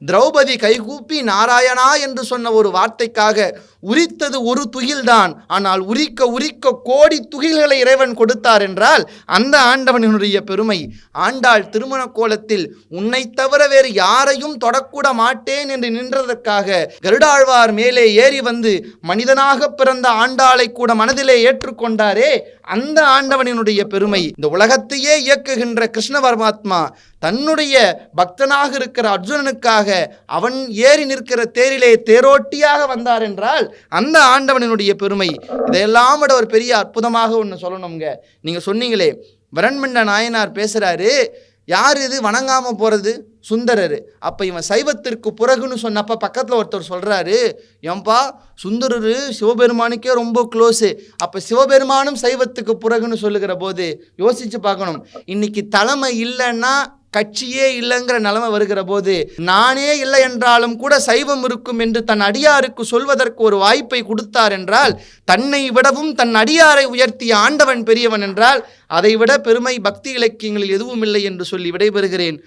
திரௌபதி கைகூப்பி நாராயணா என்று சொன்ன ஒரு வார்த்தைக்காக உரித்தது ஒரு துகில்தான் ஆனால் உரிக்க உரிக்க கோடி துகில்களை இறைவன் கொடுத்தார் என்றால் அந்த ஆண்டவனினுடைய பெருமை. ஆண்டாள் திருமண கோலத்தில் உன்னை தவிர வேறு யாரையும் தொடக்கூட மாட்டேன் என்று நின்றதற்காக கருடாழ்வார் மேலே ஏறி வந்து மனிதனாக பிறந்த ஆண்டாளை கூட மனதிலே ஏற்றுக்கொண்டாரே அந்த ஆண்டவனினுடைய பெருமை. இந்த உலகத்தையே இயக்குகின்ற கிருஷ்ண பரமாத்மா தன்னுடைய பக்தனாக இருக்கிற அர்ஜுனனுக்காக அவன் ஏறி நிற்கிற தேரிலே தேரோட்டியாக வந்தார் என்றால் அந்த ஆண்டவனினுடைய பெருமை. இதையெல்லாம் விட ஒரு பெரிய அற்புதமாக ஒன்று சொல்லணுங்க நீங்கள் சொன்னீங்களே வரண்மண்ட நாயனார் பேசுகிறாரு யார் இது? வணங்காமல் போகிறது சுந்தரர். அப்போ இவன் சைவத்திற்கு பிறகுன்னு சொன்னப்ப பக்கத்தில் ஒருத்தர் சொல்கிறாரு ஏன்பா சுந்தரர் சிவபெருமானுக்கே ரொம்ப க்ளோஸு அப்போ சிவபெருமானும் சைவத்துக்கு பிறகுன்னு சொல்லுகிற போது யோசித்து பார்க்கணும். இன்றைக்கி தலைமை இல்லைன்னா கட்சியே இல்லைங்கிற நிலைமை வருகிற போது நானே இல்லை என்றாலும் கூட சைவம் இருக்கும் என்று தன் அடியாருக்கு சொல்வதற்கு ஒரு வாய்ப்பை கொடுத்தார் என்றால் தன்னை விடவும் தன் அடியாரை உயர்த்திய ஆண்டவன் பெரியவன் என்றால் அதைவிட பெருமை பக்தி இலக்கியங்களில் எதுவும் இல்லை என்று சொல்லி விடைபெறுகிறேன்.